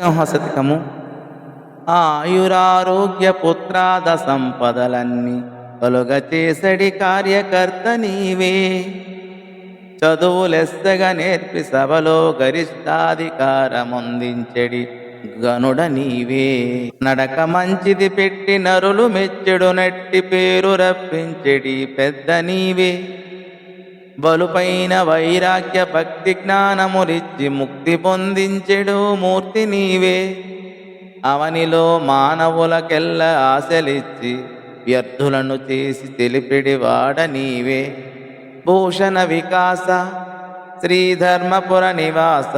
సింహశతకము ఆయురారోగ్య పుత్రాద సంపదలన్నీ కలుగ చేసడి కార్యకర్త నీవే. చదువులెస్తగా నేర్పి సభలో గరిష్టాధికారముందించడి గనుడ నీవే. నడక మంచిది పెట్టి నరులు మెచ్చెడు నట్టి పేరు రప్పించెడి పెద్ద నీవే. బలుపైన వైరాగ్య భక్తి జ్ఞానములిచ్చి ముక్తి పొందించెడు మూర్తి నీవే. అవనిలో మానవులకెల్ల ఆశలిచ్చి వ్యర్థులను చేసి తెలిపిడి వాడ నీవే. భూషణ వికాస శ్రీధర్మపుర నివాస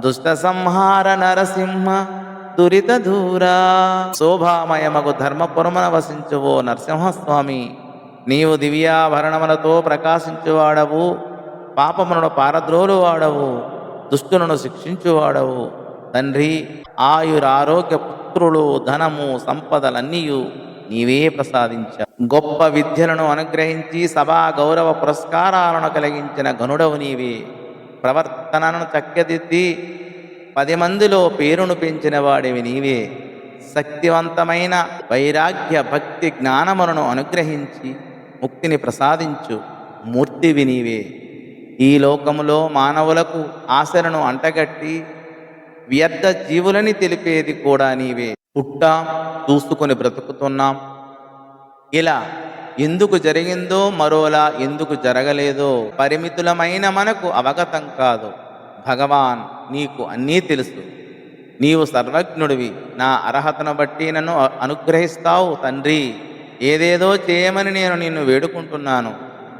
దుష్ట సంహార నరసింహ దురిత దూరా శోభామయమగు ధర్మపురమున వసించువో నరసింహస్వామి. నీవు దివ్యాభరణములతో ప్రకాశించువాడవు పాపములను పారద్రోలువాడవు దుష్టులను శిక్షించువాడవు. తండ్రి ఆయురారోగ్య పుత్రులు ధనము సంపదలన్నీయు నీవే ప్రసాదించా. గొప్ప విద్యలను అనుగ్రహించి సభా గౌరవ పురస్కారాలను కలిగించిన ఘనుడవు నీవే. ప్రవర్తనను చక్కదిద్ది పది మందిలో పేరును పెంచిన వాడివి నీవే. శక్తివంతమైన వైరాగ్య భక్తి జ్ఞానములను అనుగ్రహించి ముక్తిని ప్రసాదించు. మూర్తివి నీవే ఈ లోకములో మానవులకు ఆశలను అంటగట్టి వ్యర్థ జీవులని తెలిపేది కూడా నీవే. పుట్టాం చూసుకొని బ్రతుకుతున్నాం. ఇలా ఎందుకు జరిగిందో మరోలా ఎందుకు జరగలేదో పరిమితులమైన మనకు అవగతం కాదు. భగవాన్ నీకు అన్నీ తెలుసు. నీవు సర్వజ్ఞుడివి. నా అర్హతను బట్టి నన్ను అనుగ్రహిస్తావు తండ్రి. ఏదేదో చేయమని నేను నిన్ను వేడుకుంటున్నాను.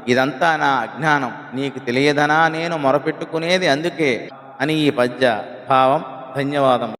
ఇదంతా నా అజ్ఞానం. నీకు తెలియదనా? నేను మొరపెట్టుకునేది అందుకే. అని ఈ పద్య భావం ధన్యవాదం.